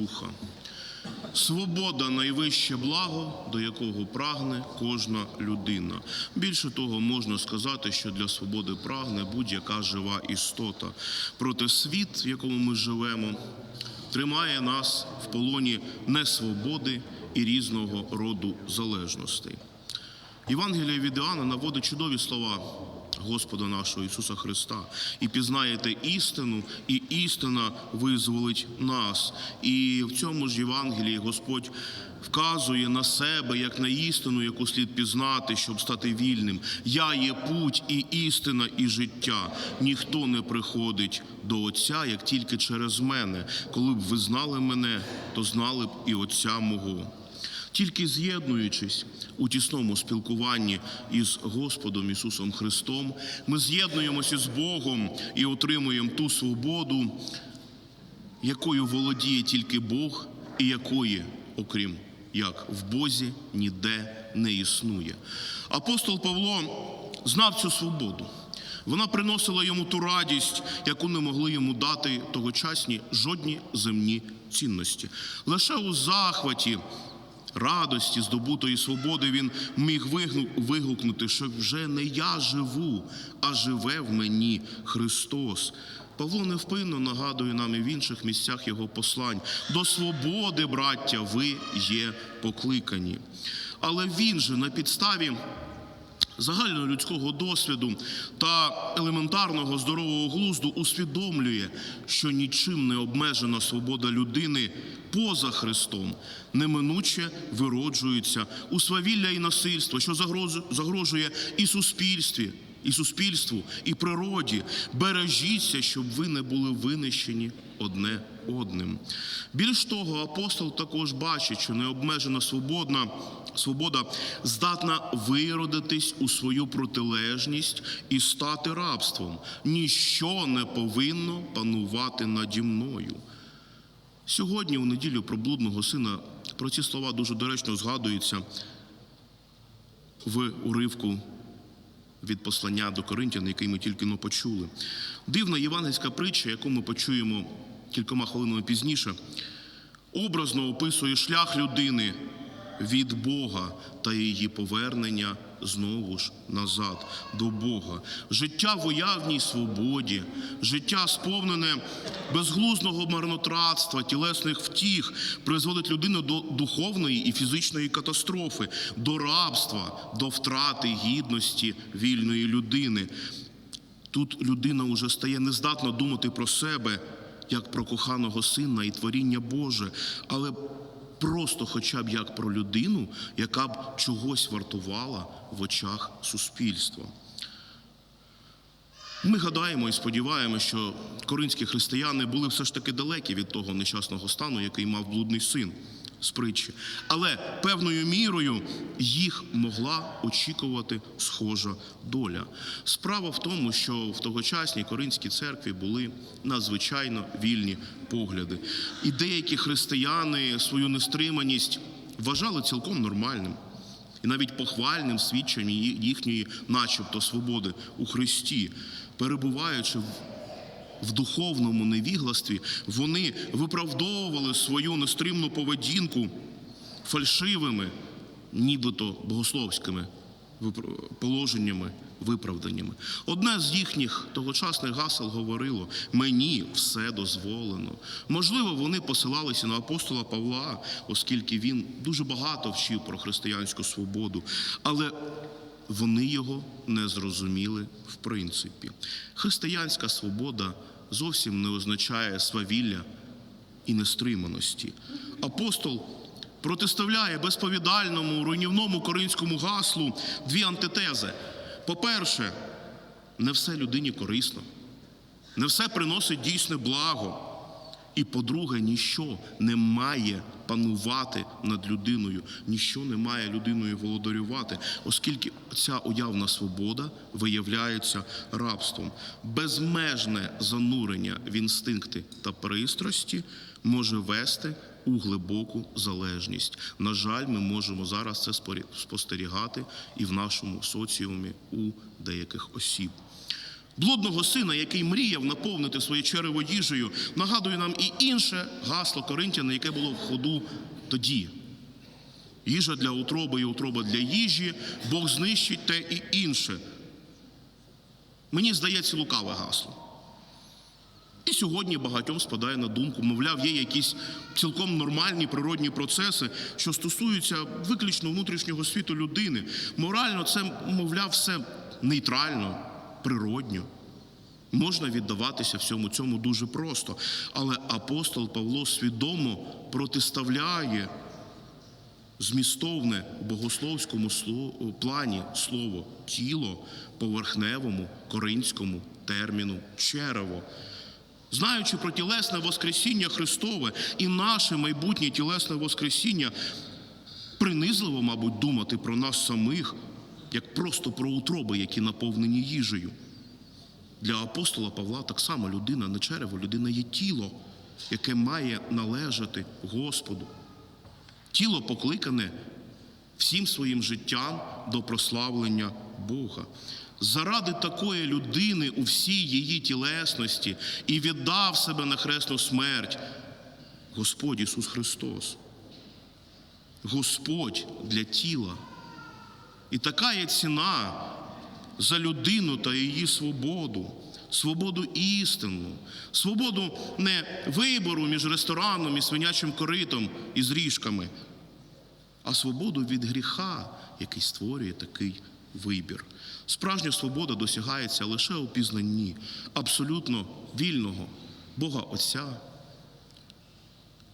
Духа. Свобода найвище благо, до якого прагне кожна людина. Більше того, можна сказати, що для свободи прагне будь-яка жива істота. Проте світ, в якому ми живемо, тримає нас в полоні несвободи і різного роду залежностей. Євангелія від Іоанна наводить чудові слова Господа нашого Ісуса Христа. І пізнаєте істину, і істина визволить нас. І в цьому ж Євангелії Господь вказує на себе як на істину, яку слід пізнати, щоб стати вільним. Я є путь і істина, і життя. Ніхто не приходить до Отця, як тільки через мене. Коли б ви знали мене, то знали б і Отця мого. Тільки з'єднуючись у тісному спілкуванні із Господом Ісусом Христом, ми з'єднуємося з Богом і отримуємо ту свободу, якою володіє тільки Бог, і якої, окрім як в Бозі, ніде не існує. Апостол Павло знав цю свободу. Вона приносила йому ту радість, яку не могли йому дати тогочасні жодні земні цінності. Лише у захваті радості, здобутої свободи, він міг вигукнути, що вже не я живу, а живе в мені Христос. Павло невпинно нагадує нам і в інших місцях його послань. До свободи, браття, ви є покликані. Але він же на підставі загальнолюдського досвіду та елементарного здорового глузду усвідомлює, що нічим не обмежена свобода людини поза Христом неминуче вироджується у свавілля і насильство, що загрожує і суспільстві. І суспільству, і природі бережіться, щоб ви не були винищені одне одним. Більш того, апостол також бачить, що необмежена свободна свобода здатна виродитись у свою протилежність і стати рабством. Ніщо не повинно панувати наді мною. Сьогодні, у неділю про блудного сина, про ці слова дуже доречно згадуються в уривку від послання до Коринтян, який ми тільки но почули. Дивна євангельська притча, яку ми почуємо кількома хвилинами пізніше, образно описує шлях людини від Бога та її повернення знову ж назад до Бога. Життя в уявній свободі, життя сповнене безглузного марнотратства, тілесних втіх, призводить людину до духовної і фізичної катастрофи, до рабства, до втрати гідності вільної людини. Тут людина вже стає нездатна думати про себе як про коханого сина і творіння Боже, але просто хоча б як про людину, яка б чогось вартувала в очах суспільства. Ми гадаємо і сподіваємося, що коринські християни були все ж таки далекі від того нещасного стану, який мав блудний син з притчі. Але певною мірою їх могла очікувати схожа доля. Справа в тому, що в тогочасній коринській церкві були надзвичайно вільні погляди. І деякі християни свою нестриманість вважали цілком нормальним і навіть похвальним свідченням їхньої, начебто, свободи у Христі, перебуваючи в духовному невігластві, вони виправдовували свою нестримну поведінку фальшивими, нібито богословськими положеннями, виправданнями. Одне з їхніх тогочасних гасел говорило: мені все дозволено. Можливо, вони посилалися на апостола Павла, оскільки він дуже багато вчив про християнську свободу. Але вони його не зрозуміли в принципі. Християнська свобода зовсім не означає свавілля і нестриманості. Апостол протиставляє безповідальному руйнівному коринському гаслу дві антитези. По-перше, не все людині корисно, не все приносить дійсне благо. І по-друге, ніщо не має панувати над людиною, ніщо не має людиною володарювати, оскільки ця уявна свобода виявляється рабством. Безмежне занурення в інстинкти та пристрасті може вести у глибоку залежність. На жаль, ми можемо зараз це спостерігати і в нашому соціумі у деяких осіб. блудного сина, який мріяв наповнити своє черево їжею, нагадує нам і інше гасло Коринтяна, яке було в ходу тоді. Їжа для утроби і утроба для їжі, Бог знищить те і інше. Мені здається, лукаве гасло. І сьогодні багатьом спадає на думку, мовляв, є якісь цілком нормальні природні процеси, що стосуються виключно внутрішнього світу людини. Морально це, мовляв, все нейтрально, природньо. Можна віддаватися всьому цьому дуже просто. Але апостол Павло свідомо протиставляє змістовне в богословському плані слово тіло поверхневому коринському терміну черево. Знаючи про тілесне Воскресіння Христове і наше майбутнє тілесне Воскресіння, принизливо, мабуть, думати про нас самих, як просто про утроби, які наповнені їжею. Для апостола Павла так само людина не черево, людина є тіло, яке має належати Господу. Тіло покликане всім своїм життям до прославлення Бога. Заради такої людини у всій її тілесності і віддав себе на хресну смерть Господь Ісус Христос. Господь для тіла. І така є ціна за людину та її свободу, свободу істинну, свободу не вибору між рестораном і свинячим коритом і зріжками, а свободу від гріха, який створює такий вибір. Справжня свобода досягається лише у пізнанні абсолютно вільного Бога Отця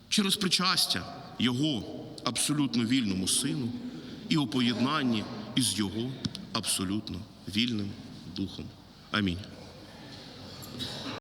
через причастя Його абсолютно вільному сину і у поєднанні із Його абсолютно вільним духом. Амінь.